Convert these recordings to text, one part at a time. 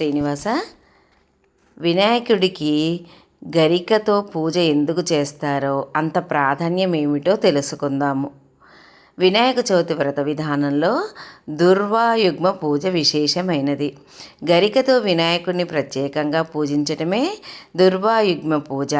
శ్రీనివాస వినాయకుడికి గరికతో పూజ ఎందుకు చేస్తారో అంత ప్రాధాన్యం ఏమిటో తెలుసుకుందాము. వినాయక చవితి వ్రత విధానంలో దుర్వాయుగ్మ పూజ విశేషమైనది. గరికతో వినాయకుడిని ప్రత్యేకంగా పూజించటమే దుర్వాయుగ్మ పూజ.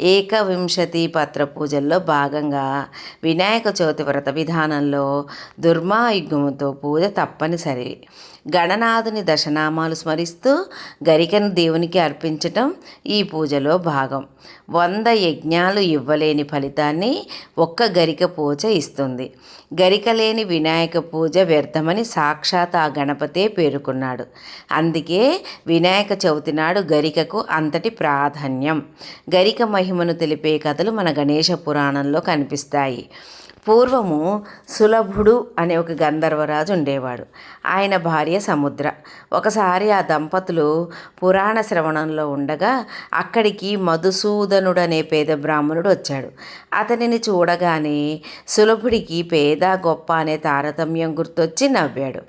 ఏకవింశతి పత్ర పూజల్లో భాగంగా వినాయక చవితి వ్రత విధానంలో దుర్మాయుగ్మతో పూజ తప్పనిసరి. గణనాథుని దశనామాలు స్మరిస్తూ గరికను దేవునికి అర్పించటం ఈ పూజలో భాగం. వంద యజ్ఞాలు ఇవ్వలేని ఫలితాన్ని ఒక్క గరిక పూజ ఇస్తుంది. గరిక లేని వినాయక పూజ వ్యర్థమని సాక్షాత్ ఆ గణపతే పేర్కొన్నాడు. అందుకే వినాయక చవితి నాడు గరికకు అంతటి ప్రాధాన్యం. గరిక మహిమను తెలిపే కథలు మన గణేష పురాణంలో కనిపిస్తాయి. పూర్వము సులభుడు అనే ఒక గంధర్వరాజు ఉండేవాడు. ఆయన భార్య సముద్ర. ఒకసారి ఆ దంపతులు పురాణ శ్రవణంలో ఉండగా అక్కడికి మధుసూదనుడు అనే పేద బ్రాహ్మణుడు వచ్చాడు. అతనిని చూడగానే సులభుడికి పేద గొప్ప అనే తారతమ్యం గుర్తొచ్చి నవ్వాడు.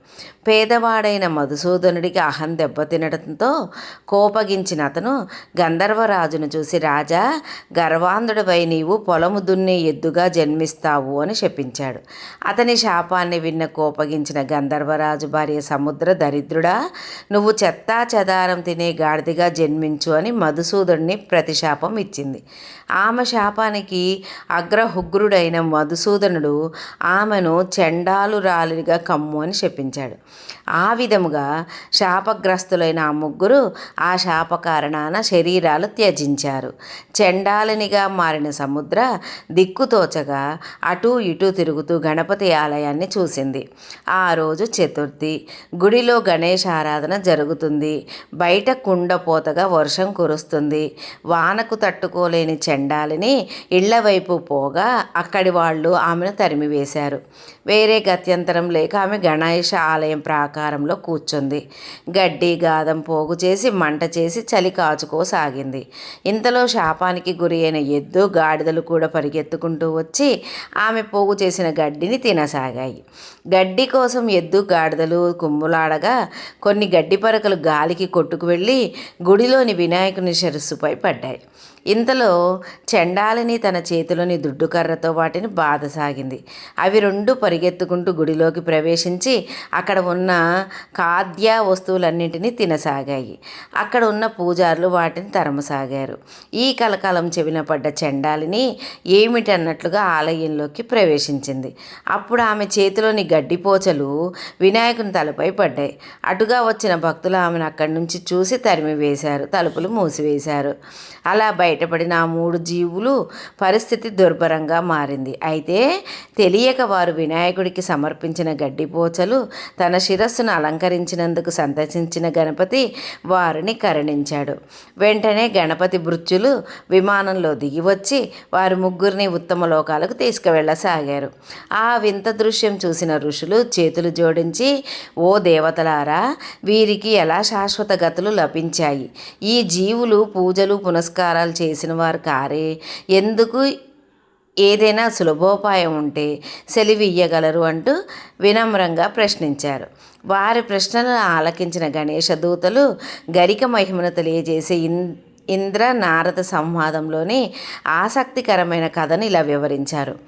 పేదవాడైన మధుసూదనుడికి అహం దెబ్బతినడంతో కోపగించిన అతను గంధర్వరాజును చూసి రాజా గర్వాంధుడివై నీవు పొలము దున్నే ఎద్దుగా జన్మిస్తావు అని శపించాడు అతని శాపాన్ని విన్న కోపగించిన గంధర్వరాజు భార్య సముద్ర దరిద్రుడా నువ్వు చెత్తా చెదారం తినే గాడిదిగా జన్మించు అని మధుసూదుడిని ప్రతిశాపం ఇచ్చింది. ఆమె శాపానికి అగ్రహుగ్రుడైన మధుసూదనుడు ఆమెను చెండాలురాలిగా కమ్ము అని శపించాడు ఆ విధముగా శాపగ్రస్తులైన ఆ ముగ్గురు ఆ శాప కారణాన శరీరాలు త్యజించారు. చెండాలినిగా మారిన సముద్ర దిక్కుతోచగా అటూ ఇటూ తిరుగుతూ గణపతి ఆలయాన్ని చూసింది. ఆ రోజు చతుర్థి. గుడిలో గణేష్ ఆరాధన జరుగుతుంది. బయట కుండపోతగా వర్షం కురుస్తుంది. వానకు తట్టుకోలేని చెండాలిని ఇళ్ళవైపు పోగా అక్కడి వాళ్ళు ఆమెను తరిమివేశారు. వేరే గత్యంతరం లేక ఆమె గణేష ఆలయం ప్రాకారంలో కూర్చుంది. గడ్డి గాదం పోగు చేసి మంట చేసి చలి కాచుకోసాగింది. ఇంతలో శాపానికి గురి అయిన ఎద్దు గాడిదలు కూడా పరిగెత్తుకుంటూ వచ్చి ఆమె పోగు చేసిన గడ్డిని తినసాగాయి. గడ్డి కోసం ఎద్దు గాడిదలు కుమ్ములాడగా కొన్ని గడ్డి పరకలు గాలికి కొట్టుకు వెళ్ళి గుడిలోని వినాయకుని శిరస్సుపై పడ్డాయి. ఇంతలో చెండాలిని తన చేతిలోని దుడ్డుకర్రతో వాటిని బాధసాగింది. అవి రెండు పరిగెత్తుకుంటూ గుడిలోకి ప్రవేశించి అక్కడ ఉన్న ఖాద్య వస్తువులన్నింటినీ తినసాగాయి. అక్కడ ఉన్న పూజారులు వాటిని తరమసాగారు. ఈ కలకాలం చెవిన పడ్డ చెండాలిని ఏమిటన్నట్లుగా ఆలయంలోకి ప్రవేశించింది. అప్పుడు ఆమె చేతిలోని గడ్డిపోచలు వినాయకుని తలపై పడ్డాయి. అటుగా వచ్చిన భక్తులు ఆమెను అక్కడి నుంచి చూసి తరిమి వేశారు తలుపులు మూసివేశారు. అలా బయటపడిన ఆ మూడు జీవులు పరిస్థితి దుర్భరంగా మారింది. అయితే తెలియక వారు వినాయకుడికి సమర్పించిన గడ్డిపోచలు తన శిరస్సును అలంకరించినందుకు సంతసించిన గణపతి వారిని కరుణించాడు. వెంటనే గణపతి భృత్యులు విమానంలో దిగి వచ్చి వారి ముగ్గురిని ఉత్తమ లోకాలకు తీసుకువెళ్ళసాగారు. ఆ వింత దృశ్యం చూసిన ఋషులు చేతులు జోడించి ఓ దేవతలారా వీరికి ఎలా శాశ్వత గతులు లభించాయి? ఈ జీవులు పూజలు పునస్కారాలు చేసిన వారు కారే. ఎందుకు ఏదైనా సులభోపాయం ఉంటే సెలివియ్యగలరు అంటూ వినమ్రంగా ప్రశ్నించారు. వారి ప్రశ్నలను ఆలకించిన గణేష దూతలు గరిక మహిమను తెలియజేసే ఇన్ ఇంద్ర నారద సంవాదంలోని ఆసక్తికరమైన కథను ఇలా వివరించారు.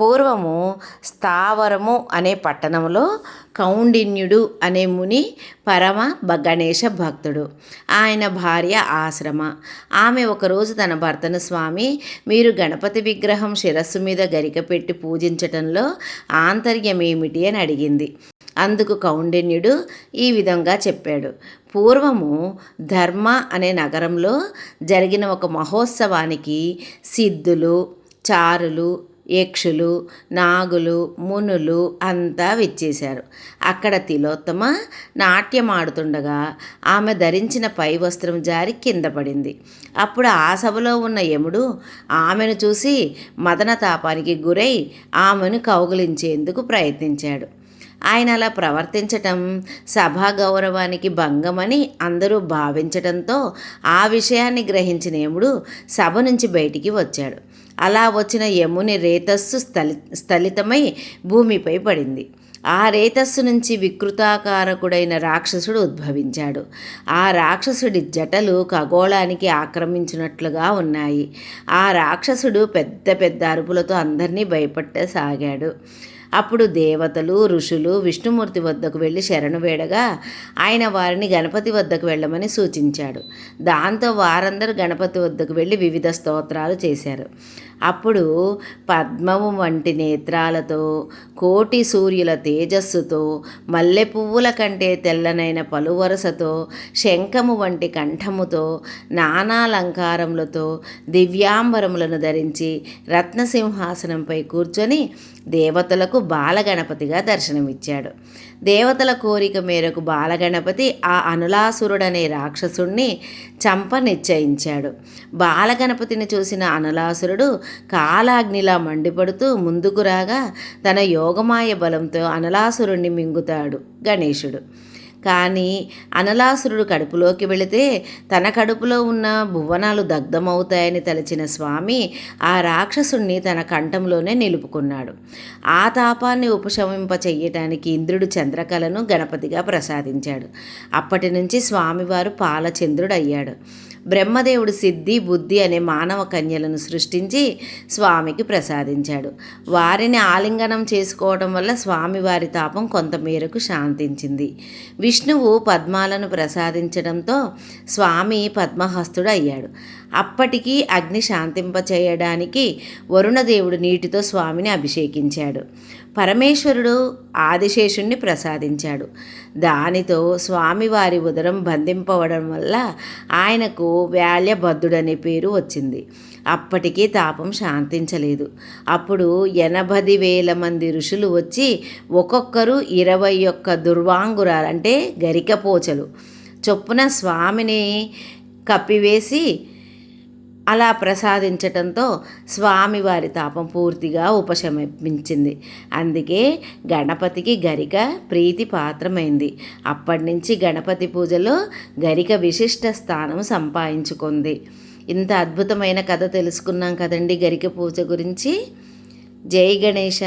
పూర్వము స్థావరము అనే పట్టణంలో కౌండిన్యుడు అనే ముని పరమ గణేష భక్తుడు. ఆయన భార్య ఆశ్రమ. ఆమె ఒకరోజు తన భర్తను స్వామి మీరు గణపతి విగ్రహం శిరస్సు మీద గరిక పెట్టి పూజించటంలో ఆంతర్యమేమిటి? అని అడిగింది. అందుకు కౌండిన్యుడు ఈ విధంగా చెప్పాడు. పూర్వము ధర్మ అనే నగరంలో జరిగిన ఒక మహోత్సవానికి సిద్ధులు చారులు యక్షులు నాగులు మునులు అంతా విచ్చేశారు. అక్కడ తిలోత్తమ నాట్యమాడుతుండగా ఆమె ధరించిన పై వస్త్రం జారి కింద పడింది. అప్పుడు ఆ సభలో ఉన్న యముడు ఆమెను చూసి మదన తాపానికి గురై ఆమెను కౌగులించేందుకు ప్రయత్నించాడు. ఆయన అలా ప్రవర్తించటం సభా గౌరవానికి భంగమని అందరూ భావించటంతో ఆ విషయాన్ని గ్రహించిన యముడు సభ నుంచి బయటికి వచ్చాడు. అలా వచ్చిన యముని రేతస్సు స్థలి స్థలితమై భూమిపై పడింది. ఆ రేతస్సు నుంచి వికృతాకారకుడైన రాక్షసుడు ఉద్భవించాడు. ఆ రాక్షసుడి జటలు ఖగోళానికి ఆక్రమించినట్లుగా ఉన్నాయి. ఆ రాక్షసుడు పెద్ద పెద్ద అరుపులతో అందరినీ భయపట్టసాగాడు. అప్పుడు దేవతలు ఋషులు విష్ణుమూర్తి వద్దకు వెళ్ళి శరణు వేడగా ఆయన వారిని గణపతి వద్దకు వెళ్ళమని సూచించాడు. దాంతో వారందరూ గణపతి వద్దకు వెళ్ళి వివిధ స్తోత్రాలు చేశారు. అప్పుడు పద్మము వంటి నేత్రాలతో కోటి సూర్యుల తేజస్సుతో మల్లె పువ్వుల కంటే తెల్లనైన పలువరసతో శంఖము వంటి కంఠముతో నానాలంకారములతో దివ్యాంబరములను ధరించి రత్నసింహాసనంపై కూర్చొని దేవతలకు బాలగణపతిగా దర్శనమిచ్చాడు. దేవతల కోరిక మేరకు బాలగణపతి ఆ అనులాసురుడనే రాక్షసుణ్ణి చంప నిశ్చయించాడు. బాలగణపతిని చూసిన అనులాసురుడు కాలాగ్నిలా మండిపడుతూ ముందుకు రాగా తన యోగమాయ బలంతో అనలాసురుణ్ణి మింగుతాడు గణేశుడు. కానీ అనలాసురుడు కడుపులోకి వెళితే తన కడుపులో ఉన్న భువనాలు దగ్ధమవుతాయని తలచిన స్వామి ఆ రాక్షసుణ్ణి తన కంఠంలోనే నిలుపుకున్నాడు. ఆ తాపాన్ని ఉపశమింప చెయ్యటానికి ఇంద్రుడు చంద్రకళను గణపతిగా ప్రసాదించాడు. అప్పటి నుంచి స్వామివారు పాలచంద్రుడయ్యాడు. బ్రహ్మదేవుడు సిద్ధి బుద్ధి అనే మానవ కన్యలను సృష్టించి స్వామికి ప్రసాదించాడు. వారిని ఆలింగనం చేసుకోవడం వల్ల స్వామివారి తాపం కొంతమేరకు శాంతించింది. విష్ణువు పద్మాలను ప్రసాదించడంతో స్వామి పద్మహస్తుడు అయ్యాడు అప్పటికి అగ్ని శాంతింపచేయడానికి వరుణదేవుడు నీటితో స్వామిని అభిషేకించాడు. పరమేశ్వరుడు ఆదిశేషుణ్ణి ప్రసాదించాడు. దానితో స్వామివారి ఉదరం బంధింపవడం వల్ల ఆయనకు వ్యాల్యబద్ధుడనే పేరు వచ్చింది. అప్పటికీ తాపం శాంతించలేదు. అప్పుడు ఎనభది వేల మంది ఋషులు వచ్చి ఒక్కొక్కరు ఇరవై ఒక్క దుర్వాంగురాలు అంటే గరికపోచలు. చొప్పున స్వామిని కప్పివేసి అలా ప్రసాదించటంతో స్వామివారి తాపం పూర్తిగా ఉపశమించింది. అందుకే గణపతికి గరిక ప్రీతి పాత్రమైంది. అప్పటి నుంచి గణపతి పూజలో గరిక విశిష్ట స్థానం సంపాదించుకుంది. ఇంత అద్భుతమైన కథ తెలుసుకున్నాం కదండి గరిక పూజ గురించి. జై గణేష